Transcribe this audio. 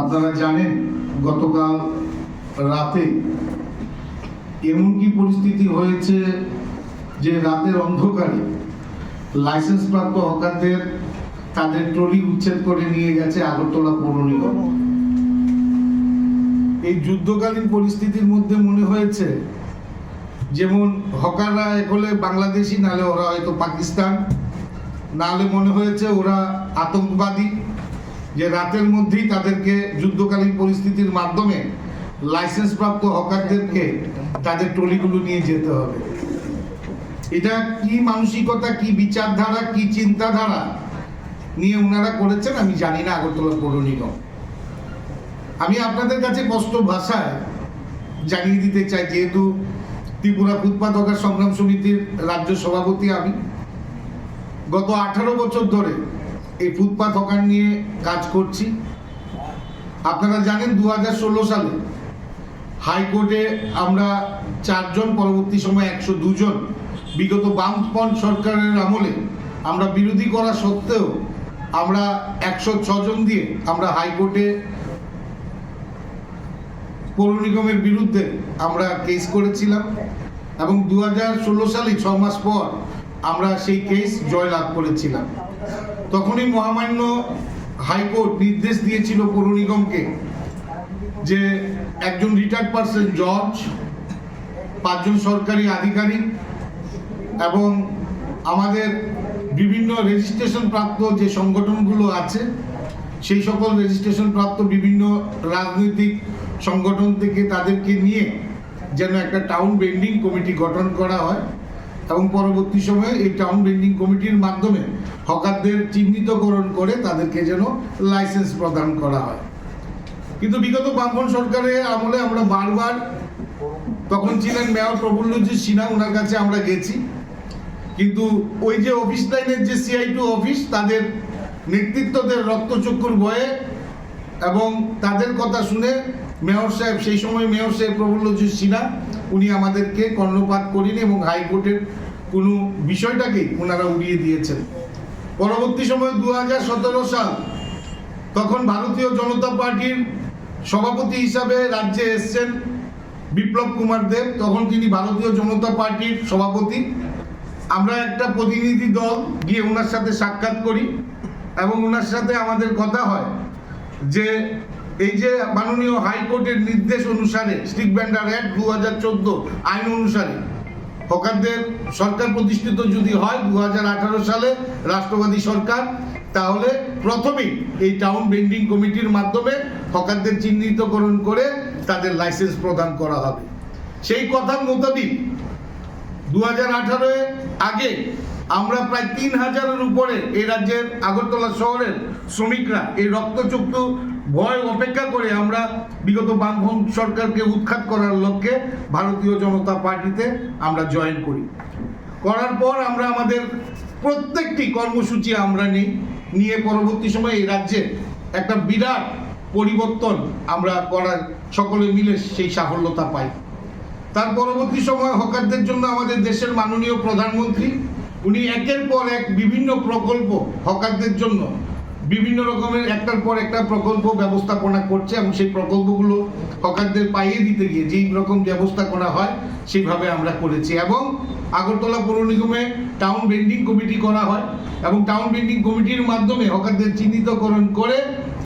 আপনারা জানেন, গতকাল রাতে এমন কি পরিস্থিতি হয়েছে যে রাতের অন্ধকারে লাইসেন্স প্রাপ্ত হকারদের তাদের ট্রলি উচ্ছেদ করে নিয়ে গেছে আগরতলা পৌর নিগম। এই যুদ্ধকালীন পরিস্থিতির মধ্যে মনে হয়েছে, যেমন হকাররা হলে বাংলাদেশি নাহলে ওরা হয়তো পাকিস্তান নাহলে মনে হয়েছে ওরা আতঙ্কবাদী। যে রাতের মধ্যেই তাদেরকে যুদ্ধকালীন পরিস্থিতির মাধ্যমে লাইসেন্স প্রাপ্ত হকারদেরকে তাদের ট্রলিগুলো নিয়ে যেতে হবে। এটা কি মানসিকতা, কি বিচারধারা, কি চিন্তাধারা নিয়ে ওনারা করেছেন আমি জানি না আগরতলা পৌর নিগম। আমি আপনাদের কাছে কষ্ট ভাষায় জানিয়ে দিতে চাই, যেহেতু ত্রিপুরা ফুটপাত হকার সংগ্রাম সমিতির রাজ্য সভাপতি আমি, গত আঠারো বছর ধরে এই ফুটপাত হকার নিয়ে কাজ করছি। আপনারা জানেন দু হাজার ষোলো সালে হাইকোর্টে আমরা চারজন, পরবর্তী সময় একশো দুজন বিগত বামপন্থ সরকারের আমলে আমরা বিরোধী করা সত্ত্বেও আমরা একশো ছজন দিয়ে আমরা হাইকোর্টে পৌর নিগমের বিরুদ্ধে আমরা কেস করেছিলাম এবং দু হাজার ষোলো সালে ছ মাস পর আমরা সেই কেস জয়লাভ করেছিলাম। তখনই মহামান্য হাইকোর্ট নির্দেশ দিয়েছিল পৌর নিগমকে যে একজন রিটায়ার্ড পার্সন জজ পাঁচজন সরকারি আধিকারিক এবং আমাদের বিভিন্ন রেজিস্ট্রেশন প্রাপ্ত যে সংগঠনগুলো আছে, সেই সকল রেজিস্ট্রেশন প্রাপ্ত বিভিন্ন রাজনৈতিক সংগঠন থেকে তাদেরকে নিয়ে যেন একটা টাউন বেন্ডিং কমিটি গঠন করা হয়। এবং পরবর্তী সময়ে এই টাউন বেন্ডিং কমিটির মাধ্যমে হকারদের চিহ্নিতকরণ করে তাদেরকে যেন লাইসেন্স প্রদান করা হয়। কিন্তু বিগত বামপন সরকারের আমলে আমরা বারবার তখন ছিলেন মেয়র প্রফুল্লজি সিনহা ওনার কাছে আমরা গেছি। কিন্তু ওই যে অফিস লাইনের যে সিআই টু অফিস তাদের নেতৃত্বদের রক্তচক্ষুর ভয়ে এবং তাদের কথা শুনে মেয়র সাহেব, সেই সময় মেয়র সাহেব প্রফুল্লজি সিনহা, উনি আমাদেরকে কর্ণপাত করেন এবং হাইকোর্টের কোনো বিষয়টাকেই ওনারা উড়িয়ে দিয়েছেন। পরবর্তী সময় দু হাজার সতেরো সাল তখন ভারতীয় জনতা পার্টির সভাপতি হিসাবে রাজ্যে এসছেন বিপ্লব কুমার দেব। তখন তিনি ভারতীয় জনতা পার্টির সভাপতি। আমরা একটা প্রতিনিধি দল গিয়ে ওনার সাথে সাক্ষাৎ করি এবং ওনার সাথে আমাদের কথা হয় যে এই যে মাননীয় হাইকোর্টের নির্দেশ অনুসারে, স্টিক ব্যান্ডার অ্যাক্ট দু হাজার চোদ্দ আইন অনুসারে হকারদের সরকার প্রতিষ্ঠিত যদি হয় দু হাজার আঠারো সালে রাষ্ট্রবাদী সরকার, তাহলে প্রথমেই এই টাউন বেন্ডিং কমিটির মাধ্যমে হকারদের চিহ্নিতকরণ করে তাদের লাইসেন্স প্রদান করা হবে। সেই কথার মোতাবিক দু হাজার আগে আমরা প্রায় তিন হাজারের উপরে এই রাজ্যের আগরতলা শহরের শ্রমিকরা এই রক্তচক্ষু ভয় অপেক্ষা করে আমরা বিগত বামফ্রন্ট সরকারকে উৎখাত করার লক্ষ্যে ভারতীয় জনতা পার্টিতে আমরা জয়েন করি। করার পর আমরা আমাদের প্রত্যেকটি কর্মসূচি আমরা নিই, নিয়ে পরবর্তী সময়ে এই রাজ্যে একটা বিরাট পরিবর্তন আমরা করার সকলে মিলে সেই সাফল্যতা পাই। তার পরবর্তী সময় হকারদের জন্য আমাদের দেশের মাননীয় প্রধানমন্ত্রী, উনি একের পর এক বিভিন্ন প্রকল্প হকারদের জন্য বিভিন্ন রকমের একটার পর একটা প্রকল্প ব্যবস্থাপনা করছে এবং সেই প্রকল্পগুলো হকারদের পাইয়ে দিতে গিয়ে যেই রকম ব্যবস্থাপনা হয় সেইভাবে আমরা করেছি। এবং আগরতলা পৌর নিগমে টাউন বেন্ডিং কমিটি করা হয় এবং টাউন বেন্ডিং কমিটির মাধ্যমে হকারদের চিহ্নিতকরণ করে